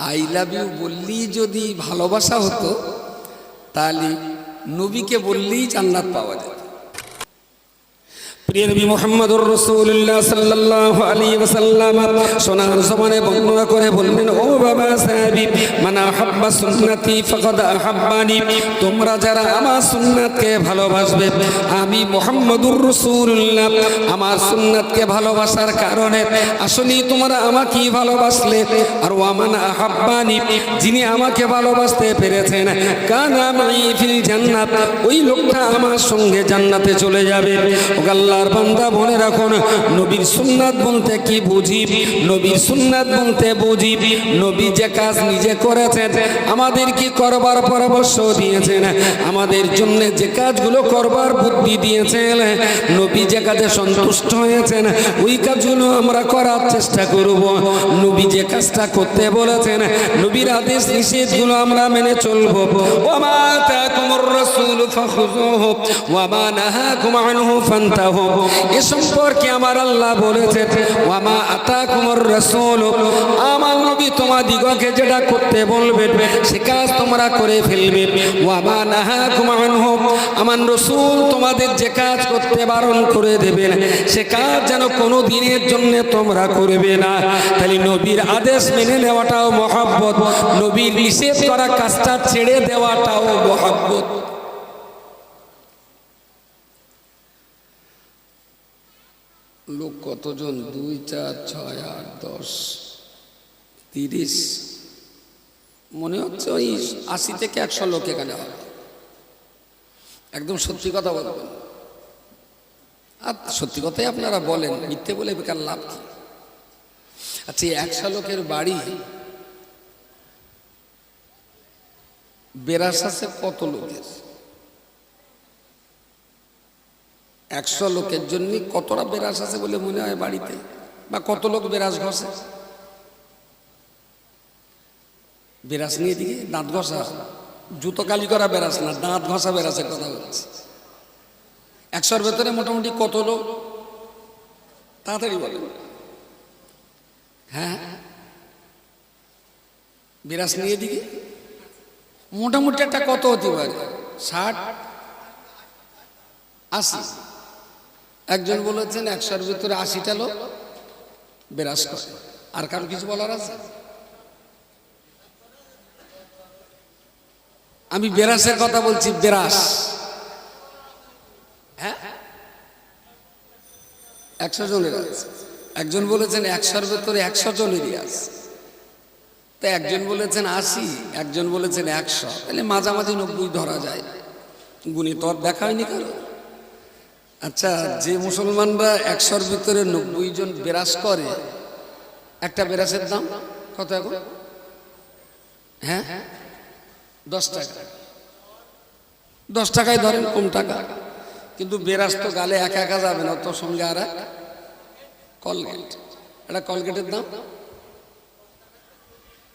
I love you বললেই যদি ভালোবাসা হতো তাহলে নবীকে বললেই জান্নাত পাওয়া যেত ও আমার ভালোবাসার কারণে আসলে তোমরা আমাকেই ভালোবাসলে। আর ওয়ামান আহাব্বানি, যিনি আমাকে ভালোবাসতে পেরেছেন, কানা ওই লোকটা আমার সঙ্গে জান্নাতে চলে যাবে। ও আল্লাহর বান্দা মনে রাখুন, নবীর সুন্নাত বলতে কি বুঝি? নবীর সুন্নাত বলতে বুঝি, নবী যে কাজ নিজে করেছেন, আমাদের কি করবার পরামর্শ দিয়েছেন? আমাদের জন্য যে কাজগুলো করবার বুদ্ধি দিয়েছেন, নবী যে কাজে সন্তুষ্ট হয়েছেন, ওই কাজগুলো আমরা করার চেষ্টা করব। নবী যে কাজটা করতে বলেছেন, নবীর আদেশ নিষেধগুলো আমরা মেনে চলবো। ওমা তাকুমুর রাসূল ফাখুযুহু ওয়ামা নাহাকুম আনহু ফান্তাহু। এ সম্পর্কে আমার আল্লাহ বলেছেন, ওয়ামা আতাকুমুর রাসূল। আমার নবী তোমাদিগকে যেটা করতে বলবে, সে কাজ তোমরা করে ফেলবে। ওয়ামা নাহাকুম আনহু। আমার রাসূল তোমাদের যে কাজ করতে বারণ করে দেবেন, সে কাজ যেন কোনো দিনের জন্য তোমরা করবে না। তাহলে নবীর আদেশ মেনে নেওয়াটাও মহাব্বত নবীর নিষেধ করা কাজটা ছেড়ে দেওয়াটাও মহাব্বত। লোক কতজন? দুই, চার, ছয়, আট, দশ, তিরিশ। মনে হচ্ছে ওই আশি থেকে একশো লোক এখানে হবে। একদম সত্যি কথা বলবেন। আর সত্যি কথাই আপনারা বলেন, মিথ্যে বলে বেকার লাভ কি? আচ্ছা এই একশো লোকের বাড়ি বেরাস আছে কত লোকের? একশো লোকের জন্য কতটা বেরাস আছে বলে মনে হয় বাড়িতে? বা কত লোক বেরাস ঘষে? বেরাস নিয়ে দিকে দাঁত ঘষা জুতো কালি করা বেরাস না, দাঁত ঘষা বেরাসের কথা বলছে। একশোর ভেতরে মোটামুটি কত লোক? তাড়াতাড়ি বলেন। হ্যাঁ? বিরাস নিয়ে দিকে মোটামুটি একটা কত হতে পারে? ষাট? আশি? একজন বলেছেন, একশোর ভিতরে আশিটা লোক বিরাস করে। আর কারও কিছু বলার আছে? আমি বেরাসের কথা বলছি বেরাস হ্যাঁ? একশো জনের আছে। একজন বলেছেন, একশোর ভেতরে একশো জনেরই আছে। তো একজন বলেছেন আশি, একজন বলেছেন একশো। তাহলে মাঝামাঝি নব্বই ধরা যায়। গুণী তো আর দেখা হয়নি কারও? আচ্ছা যে মুসলমানরা একশোর ভিতরে নব্বই জন বেরাস করে, একটা বেরাসের দাম কত এখন? হ্যাঁ? দশ টাকা। দশ টাকায় ধরেন কম টাকা। কিন্তু বেরাস তো গালে একা একা যাবে না তোর সঙ্গে আর এক কলগেট। এটা কলগেটের দাম?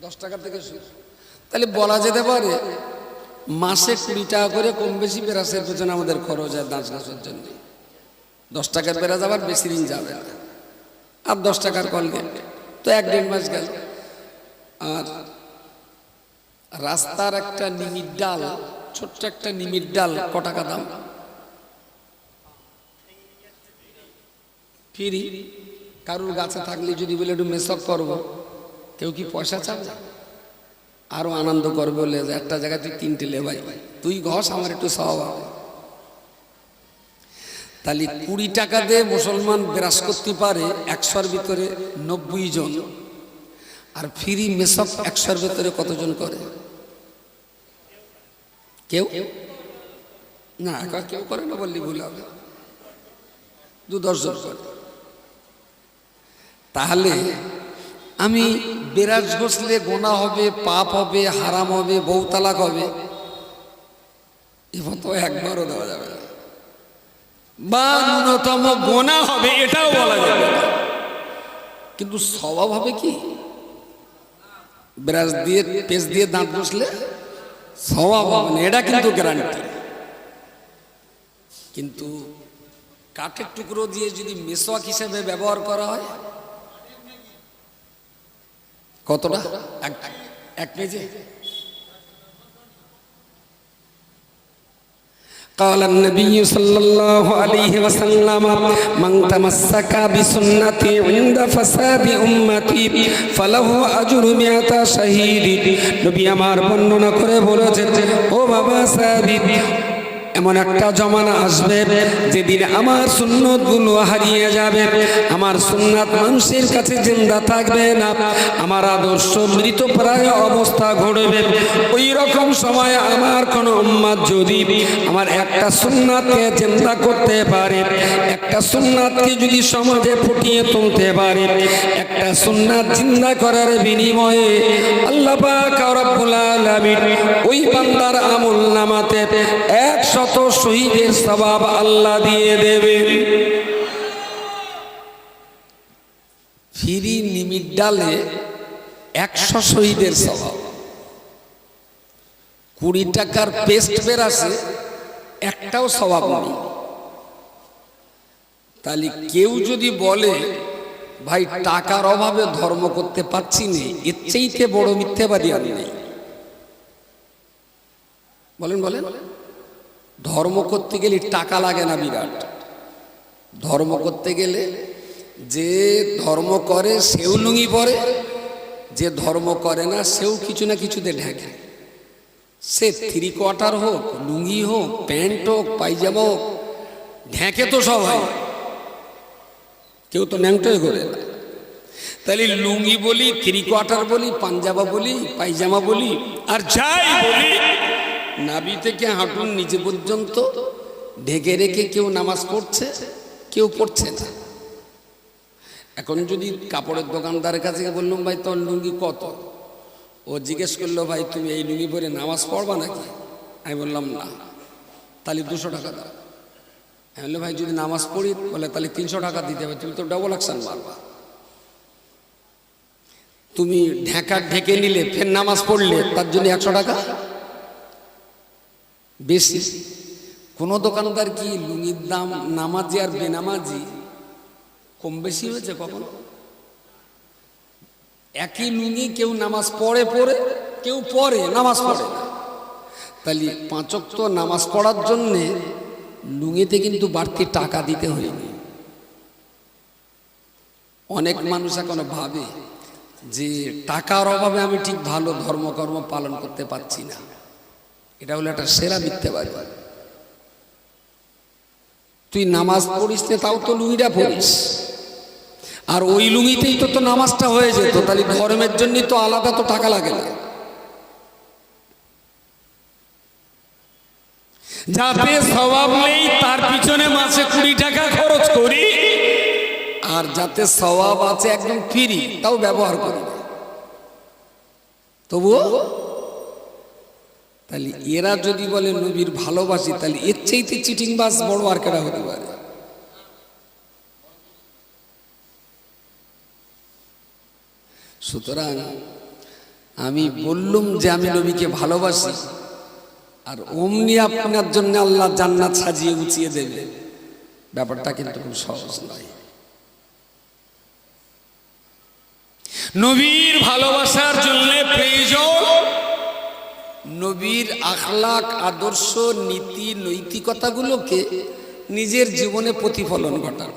দশ টাকা থেকে শুরু। তাহলে বলা যেতে পারে, মাসে কুড়ি টাকা করে কম বেশি বেরাসের পেছনে আমাদের খরচ হয় দাঁত ঘাসের জন্য। দশ টাকার বেরাজ আবার বেশি দিন যাবে আর দশ টাকার কল কলগেট তো এক দেড় মাস গেল। আর রাস্তার একটা নিমির ডাল, ছোট্ট একটা নিমির ডাল, ক টাকা দাম? ফিরি। কারুর গাছে থাকলে যদি বলে একটু মেসক করব, কেউ কি পয়সা চাবে? আরও আনন্দ করবে বলে একটা জায়গায় তুই তিনটে লেবাই তুই ঘস, আমার একটু স্বভাব তাহলে কুড়ি টাকা দিয়ে মুসলমান বিরাজ করতে পারে একশোর ভিতরে নব্বই জন। আর ফ্রি মেসক একশোর ভিতরে কতজন করে? কেউ? না একা কেউ করে না বললি ভুল হবে। দু দশজন করে। তাহলে আমি বেরাজ ঘষলে গোনা হবে, পাপ হবে, হারাম হবে, বউ তালাক হবে এবার তো একবারও দেওয়া যাবে না। বা ন্যূনতম গোনা হবে, এটাও বলা যাবে। কিন্তু স্বভাব হবে কি? ব্রাশ দিয়ে পেস্ট দিয়ে দাঁত বসলে স্বভাব হবে না, এটা কিন্তু গ্যারান্টি কিন্তু কাঠের টুকরো দিয়ে যদি মেসোয়াক হিসেবে ব্যবহার করা হয়, কতটা? এক এক পেজে قال النبي صلى الله عليه وسلم من تمسك بسنتي عند فساد أمتي فله أجر مئة شهيد নবী আমার বর্ণনা করে বলেছেন ও বাবা সাহেব এমন একটা জমানা আসবে যেদিন আমার সুন্নতগুলো হারিয়ে যাবে। আমার সুন্নাত মানুষের কাছে জিন্দা থাকবে না। আমার আদর্শ মৃত প্রায় অবস্থা ঘটবে। ওই রকম সময় আমার কোন উম্মাদ যদি আমার একটা সুন্নাতকে জিন্দা করতে পারে, একটা সুন্নাতকে যদি সমাজে ফুটিয়ে তুলতে পারে, একটা সুন্নাত জিন্দা করার বিনিময়ে আল্লাহ পাক রব্বুল আলামিন ওই বান্দার আমল নামাতে একশত শহীদের সবাব আল্লাহ দিয়ে দেবে। ফিরি নিমিট ডালে একশো শহীদের স্বভাব কুড়ি টাকার পেস্ট বের আছে একটাও স্বভাব নেই। তাহলে কেউ যদি বলে, ভাই, টাকার অভাবে ধর্ম করতে পারছি না, এর চাইতে বড় মিথ্যেবাদী আর নেই। বলেন বলেন। ধর্ম করতে গেলে টাকা লাগে না বিরাট। ধর্ম করতে গেলে যে ধর্ম করে, সেও লুঙ্গি পরে, যে ধর্ম করে না, সেও কিছু না কিছুতে ঢেকে। সে থ্রি কোয়ার্টার হোক, লুঙ্গি হোক, প্যান্ট হোক, পায়জামা হোক, ঢেকে তো সবাই। কেউ তো ন্যাংটোই করে না। তাহলে লুঙ্গি বলি থ্রি কোয়ার্টার বলি, পাঞ্জাবা বলি, পায়জামা বলি, আর যাই বলি নাবি থেকে হাঁটুন নিচে পর্যন্ত ঢেকে রেখে কেউ নামাজ পড়ছে, কেউ পড়ছে না। এখন যদি কাপড়ের দোকানদারের কাছে বললাম, ভাই, তোর লুঙ্গি কত? ও জিজ্ঞেস করল, ভাই, তুমি এই লুঙ্গি পরে নামাজ পড়বা নাকি? আমি বললাম, না। তাহলে দুশো টাকা দাও। আমি বললাম, ভাই, যদি নামাজ পড়ি, বলে তাহলে তিনশো টাকা দিতে হবে, তুমি তো ডবল অ্যাকশন মারবা। তুমি ঢেকা ঢেকে নিলে, ফের নামাজ পড়লে, তার জন্য একশো টাকা? বেশি। কোনো দোকানদার কি লুঙ্গির দাম নামাজি আর বেনামাজি কম বেশি হয়েছে কখনো? একই লুঙ্গি কেউ নামাজ পড়ে পড়ে, কেউ পড়ে, নামাজ পড়ে। না তাহলে পাঁচক তো নামাজ পড়ার জন্যে লুঙ্গিতে কিন্তু বাড়তি টাকা দিতে হয়নি অনেক মানুষ এখন ভাবে যে টাকার অভাবে আমি ঠিক ভালো ধর্মকর্ম পালন করতে পারছি না। এটা হলো একটা সেরা মিথ্যেবাদী। তুই নামাজ পড়িস না, তাও তো লুঙ্গিটা পড়িস আর ওই লুঙ্গিতেই তো তো নামাজটা হয়ে যেত, তাহলে ধর্মের জন্য তো আলাদা তো টাকা লাগে না। যাতে স্বভাব নেই, তার পিছনে মাসে কুড়ি টাকা খরচ করি। আর যাতে স্বভাব আছে একদম ফ্রি, তাও ব্যবহার করি তবুও তাহলে এরা যদি বলে নবীর ভালোবাসি, তাহলে এর চাইতে চিটিং বাস বড় আর কেরা হতে পারে? সুতরাং আমি বললুম যে আমি নবীকে ভালোবাসি, আর অমনি আপনার জন্য আল্লাহ জান্নাত সাজিয়ে গুছিয়ে দেবে। ব্যাপারটা কিন্তু খুব সহজ নয়। নবীর ভালোবাসার জন্য প্রয়োজন নবীর আখলাক, আদর্শ, নীতি, নৈতিকতাগুলোকে নিজের জীবনে প্রতিফলন ঘটানো।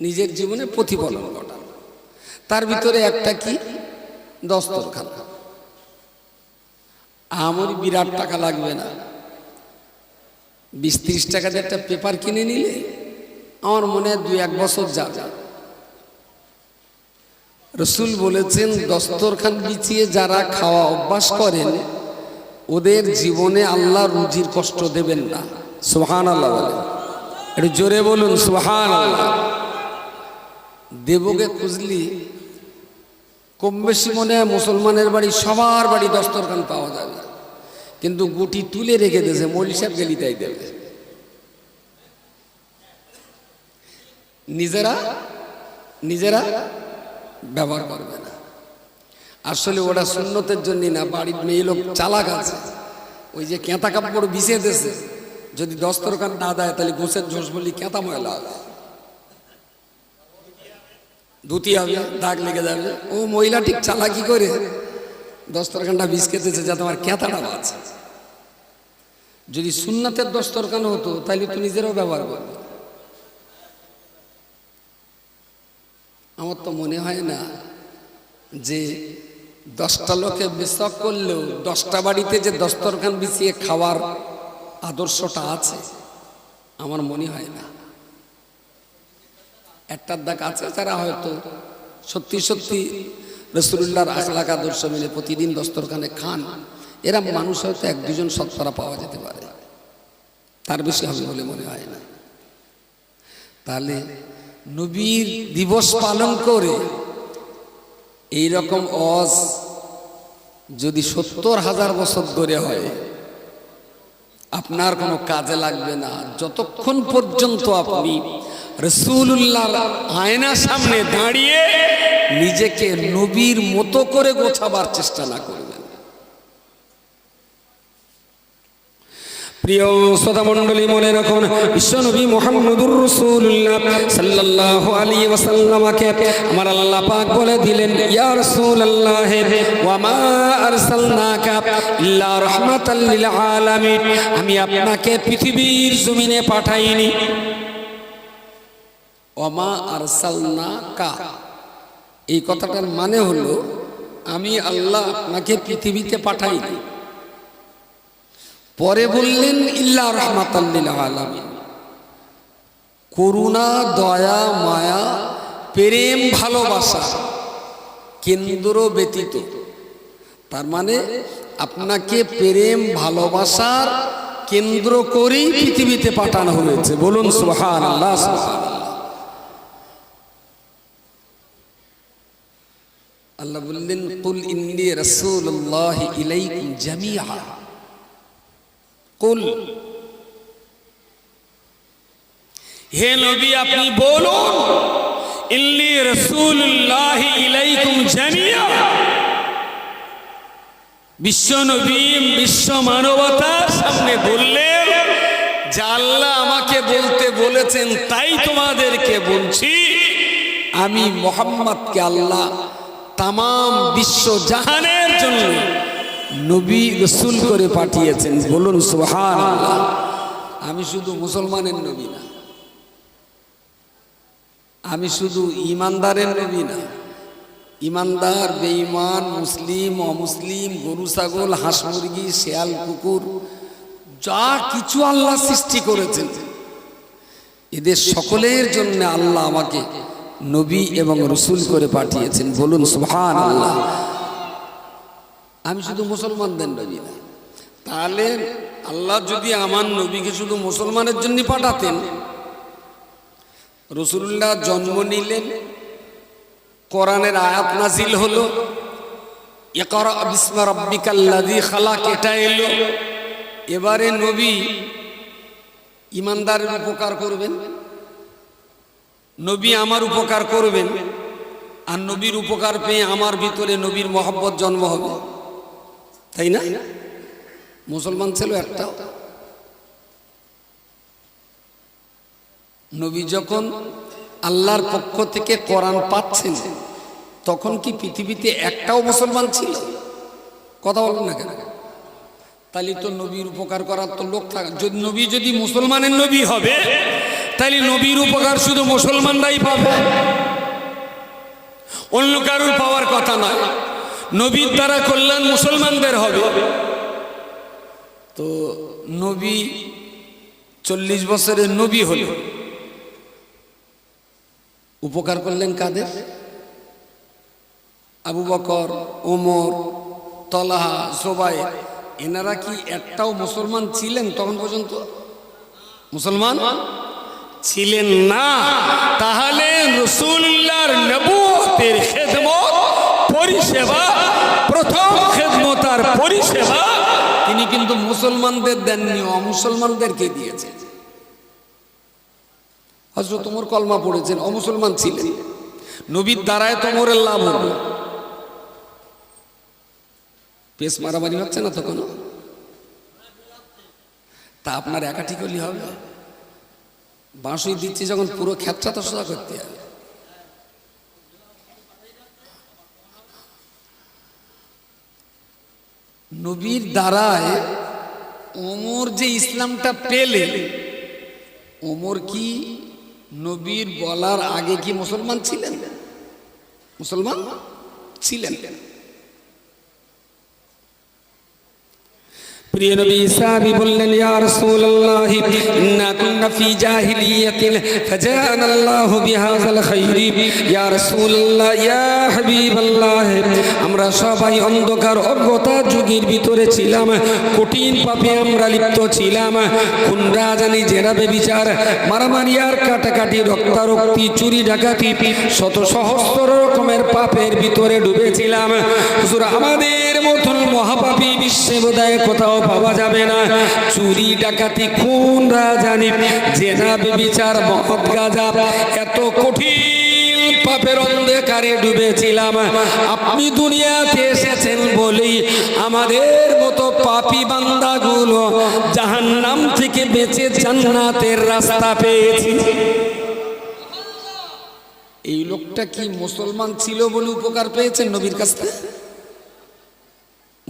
নিজের জীবনে প্রতিফলন ঘটানো। তার ভিতরে একটা কি? দস্তরখান। আমার বিরাট টাকা লাগবে না। বিশ টাকা একটা পেপার কিনে নিলে আমার মনে হয় দুই এক বছর যাবে। রসুল বলেছেন, দস্তরখান বিছিয়ে যারা খাওয়া অভ্যাস করেন, ওদের জীবনে আল্লাহ রুজির কষ্ট দেবেন না। সোহান আল্লাহ বলেন। একটু জোরে বলুন সোহান আল্লাহ দেবকে খুঁজলি, কম বেশি মনে মুসলমানের বাড়ি, সবার বাড়ি দস্তরখান পাওয়া যাবে। কিন্তু গুটি তুলে রেখে দিয়েছে, মৌলি সাহেব গেলি তাই দেবে। নিজেরা? নিজেরা? ব্যবহার করবে না। আসলে ওটা সুন্নতের জন্য না, বাড়ির মেয়ে লোক চালাক আছে। ওই যে কেঁতা কাপড় বিছিয়ে দিয়েছে, যদি দস্তরখান না দেয় তাহলে গোসের ঝোস বলি কেঁতা ময়লা হবে। ধুতি হবে, দাগ লেগে যাবে। ও মহিলা ঠিক চালাকি করে, দস্তরখানটা বিষ খেতেছে যা তোমার ক্যাতাটা আছে যদি সুন্নাতের দস্তরখান হতো, তাহলে তো নিজেরাও ব্যবহার করবে। আমার তো মনে হয় না যে দশটা লোকে বিশ্বাস করলেও দশটা বাড়িতে যে দস্তরখান বিছিয়ে খাওয়ার আদর্শটা আছে, আমার মনে হয় না। একটার দাগ আছে, যারা হয়তো সত্যি সত্যি রসুল্লাহর আখলাক আদর্শ মেনে প্রতিদিন দস্তরখানে খান, এরা মানুষ হয়তো এক দুজন সত্তরা পাওয়া যেতে পারে। তার বেশি হবে বলে মনে হয় না। তাহলে নবীর দিবস পালন করে। এই রকম অজ যদি সত্তর হাজার বছর ধরে হয়, আপনার কোনো কাজে লাগবে না। যতক্ষণ পর্যন্ত আপনি রসুল্লাহর আয়নার সামনে দাঁড়িয়ে নিজেকে নবীর মতো করে গোছাবার চেষ্টা না করবেন। প্রিয় শ্রোতা মণ্ডলী মনে রাখুন বিশ্বনবী মোহাম্মদুর রসুল্লাহ সাল্লাল্লাহু আলাইহি ওয়াসাল্লামকে আমার আল্লাহ পাক বলে দিলেন, ইয়া রাসূলুল্লাহ ওয়া মা আরসালনাকা ইল্লা রাহমাতাল লিল আলামিন? আমি আপনাকে পৃথিবীর জমিনে পাঠাইনি। ওমা আরসালনাকা? এই কথাটার মানে হলো, আমি আল্লাহ আপনাকে পৃথিবীতে পাঠাইনি। পরে বললেন, ইল্লা রহমাতাল্লিল আলামিন। করুণা, দয়া, মায়া, প্রেম, ভালোবাসা কেন্দ্র ব্যতীত। তার মানে আপনাকে প্রেম, ভালোবাসার কেন্দ্র করেই পৃথিবীতে পাঠানো হয়েছে। বলুন সুহান আল্লাহ আল্লাহ বললেন, কুল ইন্নি রাসূলুল্লাহ ইলাইকুম জামিআ। কুল। হে নবী, আপনি বলুন ইল্লি রাসূলুল্লাহ ইলাইকুম জামিআ বিশ্ব নবী, বিশ্ব মানবতার সামনে বললেন আল্লাহ আমাকে বলতে বলেছেন, তাই তোমাদেরকে বলছি। আমি মোহাম্মদকে আল্লাহ তাম বিশ্ব জাহানের জন্য নবী রসুল করে পাঠিয়েছেন। বলুন সুহান আমি শুধু মুসলমানের নবী না। আমি শুধু ইমানদারের নবী না। ইমানদার, বেঈমান, মুসলিম, অমুসলিম, গরু, ছাগল, হাঁস, মুরগি, শেয়াল, কুকুর, যা কিছু আল্লাহ সৃষ্টি করেছেন। এদের সকলের জন্য আল্লাহ আমাকে নবী এবং রসুল করে পাঠিয়েছেন। বলুন সুহান আল্লাহ আমি শুধু মুসলমানদের নবী না। তাহলে আল্লাহ যদি আমার নবীকে শুধু মুসলমানের জন্য পাঠাতেন, রসুল্লাহ জন্ম নিলেন, কোরআনের আয়াত নাজিল হলো এলো। এবারে নবী ইমানদারের উপকার করবেন, নবী আমার উপকার করবেন, আর নবীর উপকার পেয়ে আমার ভিতরে নবীর মহব্বত জন্ম হবে। তাই না? মুসলমান ছিল একটা নবী যখন আল্লাহর পক্ষ থেকে কোরআন পাচ্ছেন, তখন কি পৃথিবীতে একটাও মুসলমান ছিল? কথা বলেন না কেন? তাহলে তো নবীর উপকার করার তো লোক থাকা যদি নবী যদি মুসলমানের নবী হবে, তাহলে নবীর উপকার শুধু মুসলমানরাই পাবে। অন্য কারোর পাওয়ার কথা নয়। নবীর দ্বারা কল্যাণ মুসলমানদের হবে। তো নবী চল্লিশ বছরের নবী হল। উপকার করলেন কাদের? আবু বকর, ওমর, তলাহা জোবাই এনারা কি একটাও মুসলমান ছিলেন তখন পর্যন্ত? মুসলমান? ছিলেন না। তাহলে রসুল্লাহর নবুতের তিনি কিন্তু মুসলমানদের দেননি অমুসলমানদেরকে দিয়েছেন হজরত তোমার কলমা পড়েছেন অমুসলমান ছিলেন। নবীর দ্বারায় তোমরের লাভ হবে। পেস মারামারি হচ্ছে না তো কোনো? তা আপনার একা ঠিক হলে হবে। বাঁশুই দিচ্ছি যখন পুরো খ্যাপচা তো সোজা করতে হবে। নবীর দ্বারায় ওমর যে ইসলামটা পেলে, ওমর কি নবীর বলার আগে কি মুসলমান ছিলেন? মুসলমান ছিলেন। প্রিয় নবী সাহাবী বললেন, ইয়া রাসূলুল্লাহ, ইন্না কুননা ফি জাহিলিয়াতিন আল্লাহ বিহাযাল ইয়া রাসূলুল্লাহ, ইয়া হাবিবাল্লাহ, আমরা সবাই অন্ধকার অজ্ঞতা যুগের ভিতরে ছিলাম, কঠিন পাপে আমরা লিপ্ত ছিলাম। খুন রাজানি জেরা বিচার মারামারি আর কাটাকাটি, রক্তারক্তি, চুরি ডাকাতি, শত সহস্র রকমের পাপের ভিতরে ডুবেছিলাম হুজুর, আমাদের মতন মহাপাপী বিশ্বে বোধহয় কোথাও পাওয়া যাবে না। চুরি, ডাকাতি, খুন, রাজানি, জেনা বিচার মহৎ গাজা, এত কঠিন অন্ধকারে ডুবেছিলাম। আপনি বলেই আমাদের জাহান্নাম থেকে বেঁচে পেয়েছি। এই লোকটা কি মুসলমান ছিল বলে উপকার পেয়েছেন নবীর কাছ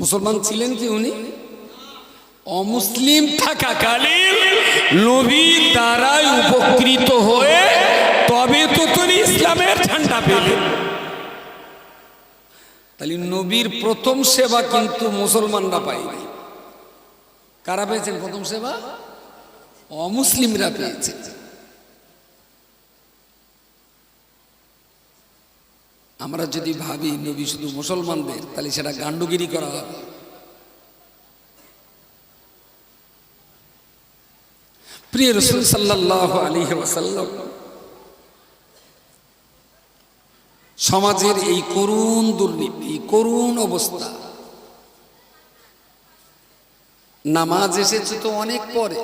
মুসলমান ছিলেন কি উনি? অমুসলিম থাকাকালীন নবী দ্বারাই উপকৃত হয়ে তবে তো তুমি ইসলামের ঝান্ডা পেলে তাহলে নবীর প্রথম সেবা কিন্তু মুসলমানরা পায়নি। কারা পেয়েছেন প্রথম সেবা? অমুসলিমরা পেয়েছে। আমরা যদি ভাবি নবী শুধু মুসলমানদের, তাহলে সেটা গান্ডুগিরি করা হবে। প্রিয় রসুল সাল্লাহ আলী ওয়াসাল্লাম, সমাজের এই করুণ দুর্নীতি, করুণ অবস্থা, নামাজ এসেছে তো অনেক পরে।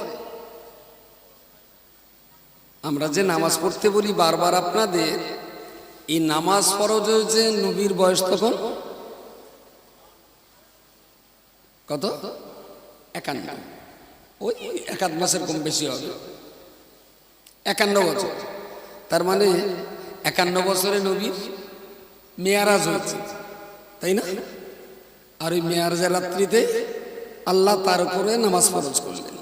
আমরা যে নামাজ পড়তে বলি বারবার আপনাদের এই নামাজ ফরজ হয়েছে নবীর বয়স তখন? কত? একান্ন। ওই একাধ মাসের কম বেশি হবে। একান্ন বছর। তার মানে একান্ন বছরে নবীর মেয়ারাজ হয়েছে। তাই না? আর ওই মেয়ারাজের রাত্রিতে আল্লাহ তার উপরে নামাজ ফরজ করলেন।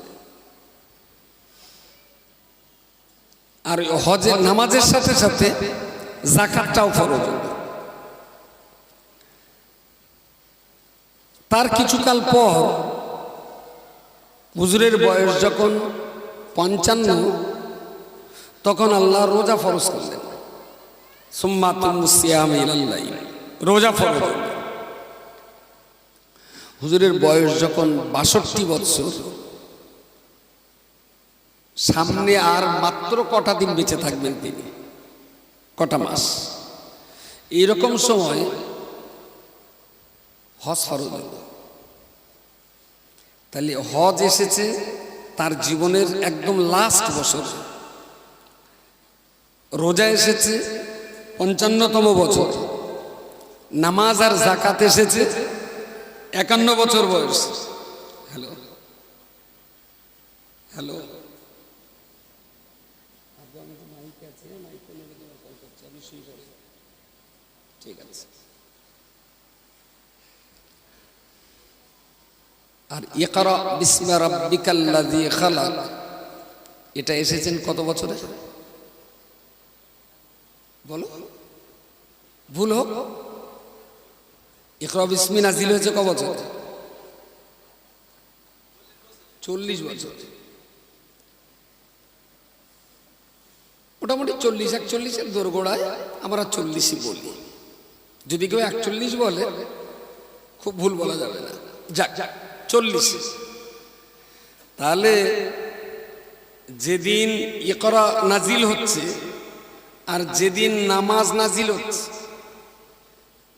আর হজের নামাজের সাথে সাথে জাকাতটাও ফরজ তার কিছুকাল পর হুজুরের বয়স যখন পঞ্চান্ন, তখন আল্লাহ রোজা ফরজ করলেন। রোজা ফরজ হুজুরের বয়স যখন বাষট্টি বৎসর, সামনে আর মাত্র কটা দিন বেঁচে থাকবেন তিনি। কটা মাস? এইরকম সময় হজ ফরজ হল। তাহলে হজ এসেছে তার জীবনের একদম লাস্ট বছর। রোজা এসেছে পঞ্চান্নতম বছর। নামাজ আর জাকাত এসেছে একান্ন বছর বয়স। হ্যালো? হ্যালো ঠিক আছে আর ইকরা বিসমা রাব্বিকাল্লাযী খালাক। এটা এসেছেন কত বছরে? বলো। ভুল হোক। ইকরা বিসমি নাজিল হয়েছে ক বছর? চল্লিশ বছর। মোটামুটি চল্লিশ একচল্লিশের দোরগোড়ায় আমরা চল্লিশই বলি। যদি কেউ একচল্লিশ বলে, খুব ভুল বলা যাবে না। যাক যাক। চল্লিশ। তাহলে যেদিন ইকরা নাজিল হচ্ছে আর যেদিন নামাজ নাজিল হচ্ছে,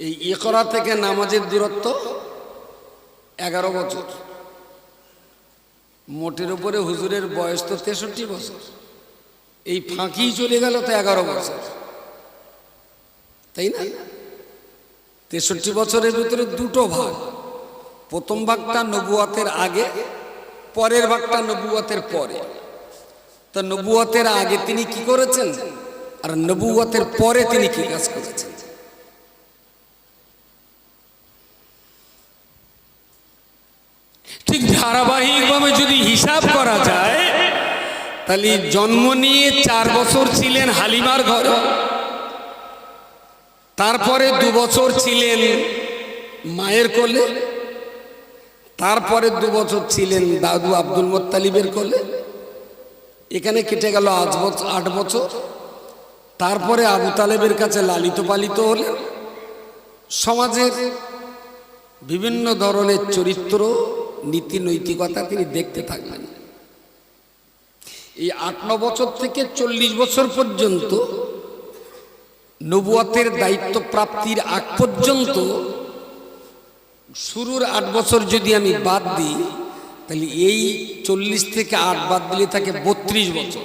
এই ইকরা থেকে নামাজের দূরত্ব এগারো বছর। মোটের উপরে হুজুরের বয়স তো তেষট্টি বছর। এই ফাঁকি চলে গেল তো এগারো বছর। তাই না? তেষট্টি বছরের ভিতরে দুটো ভাগ। প্রথম ভাগটা নবুয়াতের আগে, পরের ভাগটা নবুয়াতের পরে। তো নবুয়াতের আগে তিনি কি করেছেন? আর নবুয়াতের পরে তিনি কি কাজ করেছেন? ঠিক ধারাবাহিকভাবে যদি হিসাব করা যায়, তাহলে জন্ম নিয়ে চার বছর ছিলেন হালিমার ঘরে। তারপরে দু বছর ছিলেন মায়ের কোলে। তারপরে দু বছর ছিলেন দাদু আব্দুল মোত্তালিবের কোলে। এখানে কেটে গেল আজ বছর আট বছর। তারপরে আবু তালেবের কাছে লালিত পালিত হলেন। সমাজের বিভিন্ন ধরনের চরিত্র, নীতি, নৈতিকতা তিনি দেখতে থাকলেন এই আট, ন বছর থেকে চল্লিশ বছর পর্যন্ত নবুয়াতের দায়িত্ব প্রাপ্তির আগ পর্যন্ত শুরুর আট বছর যদি আমি বাদ দিই, তাহলে এই চল্লিশ থেকে আট বাদ দিলে তাকে বত্রিশ বছর।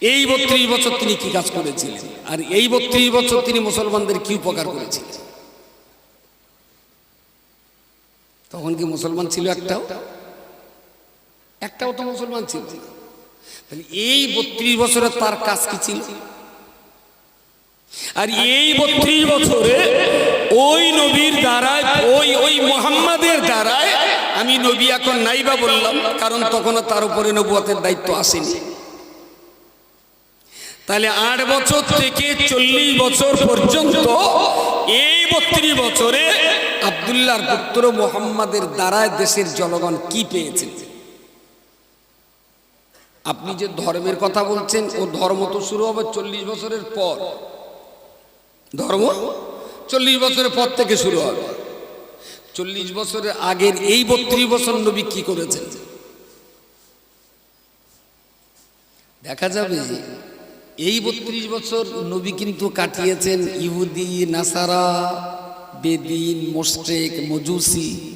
এই বত্রিশ বছর তিনি কি কাজ করেছিলেন? আর এই বত্রিশ বছর তিনি মুসলমানদের কি উপকার করেছিলেন? তখন কি মুসলমান ছিল একটাও? একটাও তো মুসলমান ছিল। তাহলে এই বত্রিশ বছরে তার কাজ কি ছিল? আর এই বত্রিশ বছরে ওই নবীর দ্বারায়, ওই ওই মোহাম্মদের দ্বারায় আমি নবী এখন নাইবা বললাম, কারণ তখনও তার উপরে নবুয়তের দায়িত্ব আসেনি। তাহলে আট বছর থেকে চল্লিশ বছর পর্যন্ত এই বত্রিশ বছরে আবদুল্লাহর পুত্র মোহাম্মদের দ্বারায় দেশের জনগণ কি পেয়েছেন আপনি যে ধর্মের কথা বলছেন, ও ধর্ম তো শুরু হবে চল্লিশ বছরের পর। ধর্ম? চল্লিশ বছরের পর থেকে শুরু হবে চল্লিশ বছরের আগের এই বত্রিশ বছর নবী কি করেছেন? দেখা যাবে এই বত্রিশ বছর নবী কিন্তু কাটিয়েছেন ইহুদি, নাসারা, বেদিন মোস্টেক মজুসি।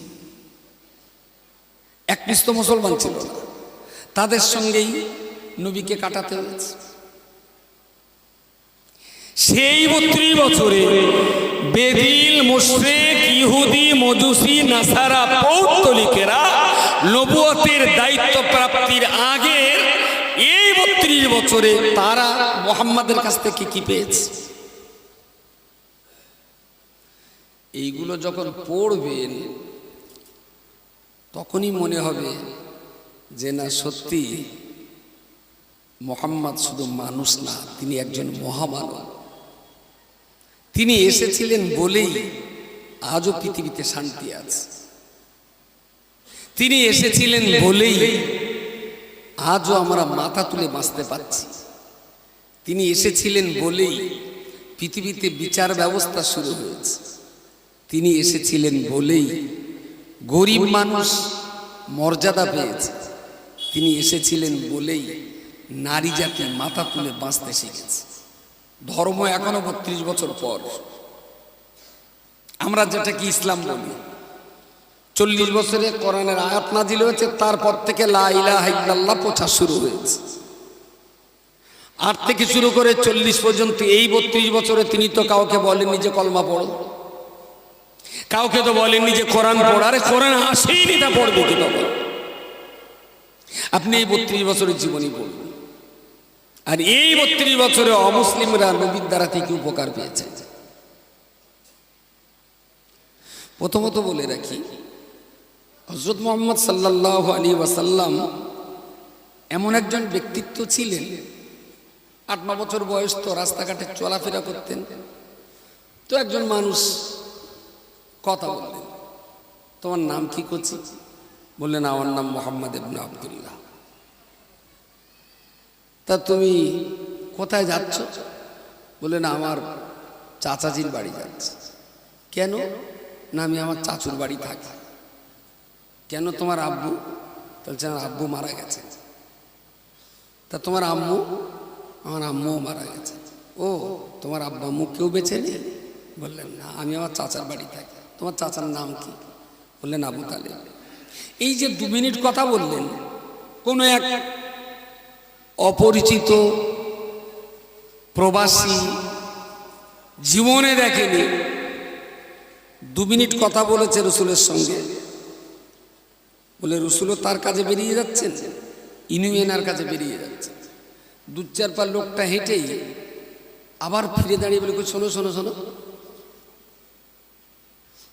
এক তো মুসলমান ছিল তাদের সঙ্গেই নবীকে কাটাতে হয়েছে। সেই বত্রিশ বছরে বেদিল, মুশরেক, ইহুদি, মজুসি, নাসারা, পৌত্তলিকেরা নবুয়তের দায়িত্ব প্রাপ্তির আগের এই বত্রিশ বছরে তারা মোহাম্মদের কাছ থেকে কি পেয়েছে? এইগুলো যখন পড়বেন, তখনই মনে হবে যে না, সত্যি মোহাম্মদ শুধু মানুষ না, তিনি একজন মহামানব। তিনি এসেছিলেন বলেই আজও পৃথিবীতে শান্তি আছে। তিনি এসেছিলেন বলেই আজও আমরা মাথা তুলে বাঁচতে পারছি। তিনি এসেছিলেন বলেই পৃথিবীতে বিচার ব্যবস্থা শুরু হয়েছে। তিনি এসেছিলেন বলেই গরিব মানুষ মর্যাদা পেয়েছে। তিনি এসেছিলেন বলেই নারী জাতি মাথা তুলে বাঁচতে শিখেছে। ধর্ম এখনও বত্রিশ বছর পর। আমরা যেটা কি ইসলাম বলি। চল্লিশ বছরে কোরআনের আয়াত নাজিল হয়েছে, তারপর থেকে লা ইলাহা ইল্লাল্লাহ প্রচার শুরু হয়েছে। আট থেকে শুরু করে চল্লিশ পর্যন্ত এই বত্রিশ বছরে তিনি তো কাউকে বলেননি যে কলমা পড়ো। কাউকে তো বলেননি যে কোরআন পড়ো। আরে কোরআন আসেইনি তা পড়বে কি আপনি এই বত্রিশ বছরের জীবনী পড়বেন আর এই বত্রিশ বছরে অমুসলিমরা নবীর দ্বারা থেকে উপকার পেয়েছে। প্রথমত বলে রাখি হজরত মোহাম্মদ সাল্লাহ আলী ওয়াসাল্লাম এমন একজন ব্যক্তিত্ব ছিলেন, আট ন বছর বয়স তো, রাস্তাঘাটে চলাফেরা করতেন। তো একজন মানুষ কথা বললেন, তোমার নাম কি করছি বললেন, আমার নাম মোহাম্মদ ইবনে আবদুল্লাহ। তা তুমি কোথায় যাচ্ছ? বলে, না, আমার চাচাজির বাড়ি যাচ্ছে। কেন? না, আমি আমার চাচুর বাড়ি থাকি। কেন তোমার আব্বু? বলছে, আমার আব্বু মারা গেছে। তা তোমার আম্মু? আমার আম্মুও মারা গেছে। ও, তোমার আব্বা কেউ বেছে নেই বললেন, না, আমি আমার চাচার বাড়ি থাকি। তোমার চাচার নাম কি? বললেন, আবু তালেব। এই যে দু মিনিট কথা বললেন, কোনো এক অপরিচিত, প্রবাসী, জীবনে দেখেনি। দু মিনিট কথা বলেছে রসুলের সঙ্গে। বলে রসুলও তার কাজে বেরিয়ে যাচ্ছেন? ইনিও এনার কাছে বেরিয়ে যাচ্ছেন। দু চার পার লোকটা হেঁটেই আবার ফিরে দাঁড়িয়ে বলে শোনো শোনো শোনো।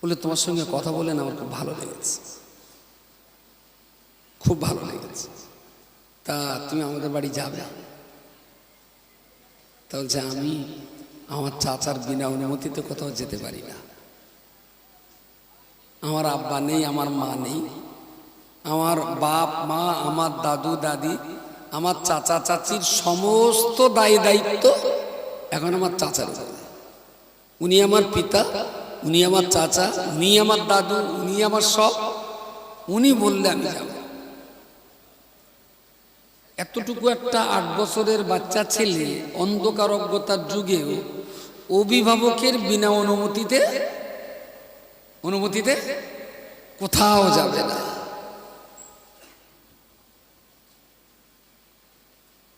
বলে, তোমার সঙ্গে কথা বলেন আমার খুব ভালো লেগেছে। খুব ভালো লেগেছে। তা তুমি আমাদের বাড়ি যাবে। তা বলছে, আমি আমার চাচার বিনা অনুমতিতে কোথাও যেতে পারি না। আমার আব্বা নেই, আমার মা নেই। আমার বাপ, মা, আমার দাদু, দাদি, আমার চাচা, চাচির সমস্ত দায়ী দায়িত্ব এখন আমার চাচার উপরে। উনি আমার পিতা, উনি আমার চাচা, উনি আমার দাদু, উনি আমার সব। উনি বললে আমি যাব। এতটুকু একটা আট বছরের বাচ্চা ছেলে অন্ধকার অজ্ঞতার যুগেও অভিভাবকের বিনা অনুমতিতে অনুমতিতে কোথাও যাবে না।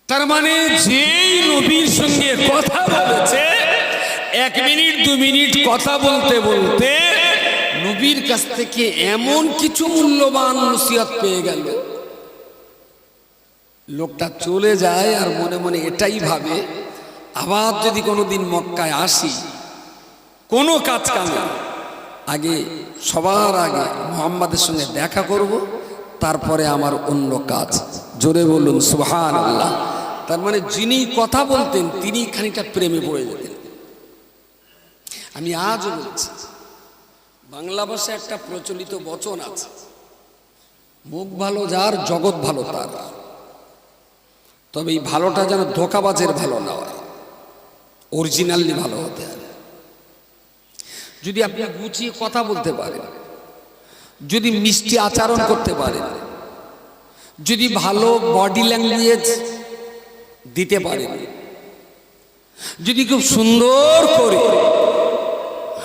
তার মানে যেই নবীর সঙ্গে কথা বলেছে, এক মিনিট, দু মিনিট কথা বলতে বলতে নবীর কাছ থেকে এমন কিছু মূল্যবান নসিহত পেয়ে গেল। লোকটা চলে যায় আর মনে মনে এটাই ভাবে, আবার যদি কোনোদিন মক্কায় আসি, কোনো কাজ কামে, আগে সবার আগে মোহাম্মদের সঙ্গে দেখা করব, তারপরে আমার অন্য কাজ। জোরে বলুন সুহান আল্লাহ তার মানে যিনি কথা বলতেন, তিনি খানিকটা প্রেমে পড়ে যেতেন। আমি আজও বলছি, বাংলা ভাষায় একটা প্রচলিত বচন আছে, মুখ ভালো যার, জগৎ ভালো তার। তবে এই ভালোটা যেন ধোকাবাজের ভালো না হয়। অরিজিনালি ভালো হতে হবে। যদি আপনি গুছিয়ে কথা বলতে পারেন, যদি মিষ্টি আচরণ করতে পারেন, যদি ভালো বডি ল্যাঙ্গুয়েজ দিতে পারেন, যদি খুব সুন্দর করে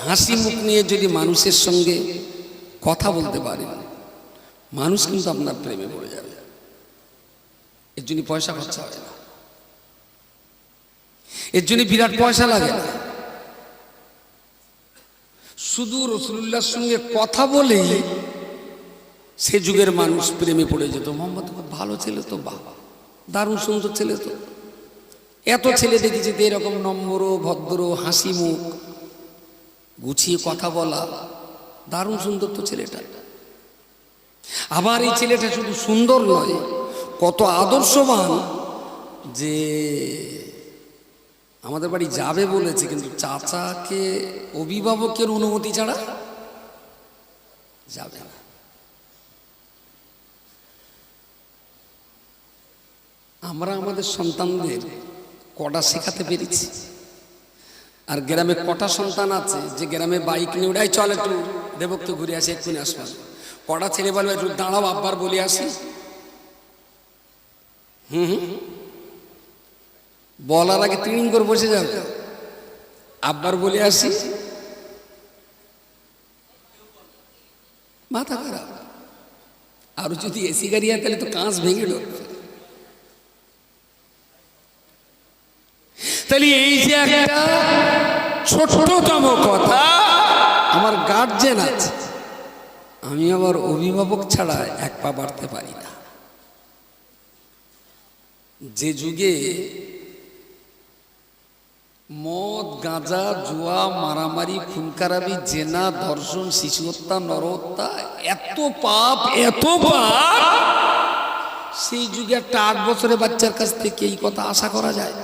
হাসি মুখ নিয়ে যদি মানুষের সঙ্গে কথা বলতে পারেন, মানুষ কিন্তু আপনার প্রেমে পড়ে যাবে। এর জন্য পয়সা খরচা হয় না। এর জন্য বিরাট পয়সা লাগে না। শুধু রসুল্লাহর সঙ্গে কথা বলেই সে যুগের মানুষ প্রেমে পড়ে যেত। মোহাম্মদ খুব ভালো ছেলে তো বাবা দারুণ সুন্দর ছেলে তো। এত ছেলে দেখেছি যে এরকম নম্র ভদ্র হাসি মুখ গুছিয়ে কথা বলা। দারুণ সুন্দর তো ছেলেটা। আবার এই ছেলেটা শুধু সুন্দর নয় কত আদর্শবান যে আমাদের বাড়ি যাবে বলেছে, কিন্তু চাচাকে, অভিভাবকের অনুমতি ছাড়া যাবে না। আমরা আমাদের সন্তানদের কটা শেখাতে পেরেছি। আর গ্রামে কটা সন্তান আছে, যে গ্রামে বাইক নিয়ে উড়াই চল একটু দেবক্ত ঘুরে আসি এক্ষুনি আসবেন কটা ছেলে বলবে, একটু দাঁড়াও, আব্বার বলে আসি। হুম বলার আগে তিন করে বসে যাবে আব্বার বলে আসি। মাথা খারাপ। আর যদি এসি গাড়ি হয় তাহলে তো কাঁচ ভেঙে ঢুকবে তাহলে এই যে একটা ছোট্টতম কথা, আমার গার্জেন আছে। আমি আমার অভিভাবক ছাড়া এক পা বাড়তে পারি না। যে যুগে মদ, গাঁজা, জুয়া, মারামারি, খুনকারাবি, জেনা, ধর্ষণ শিশু হত্যা নরহত্যা, এত পাপ এত পাপ, সেই যুগে একটা আট বছরের বাচ্চার কাছ থেকে এই কথা আশা করা যায়।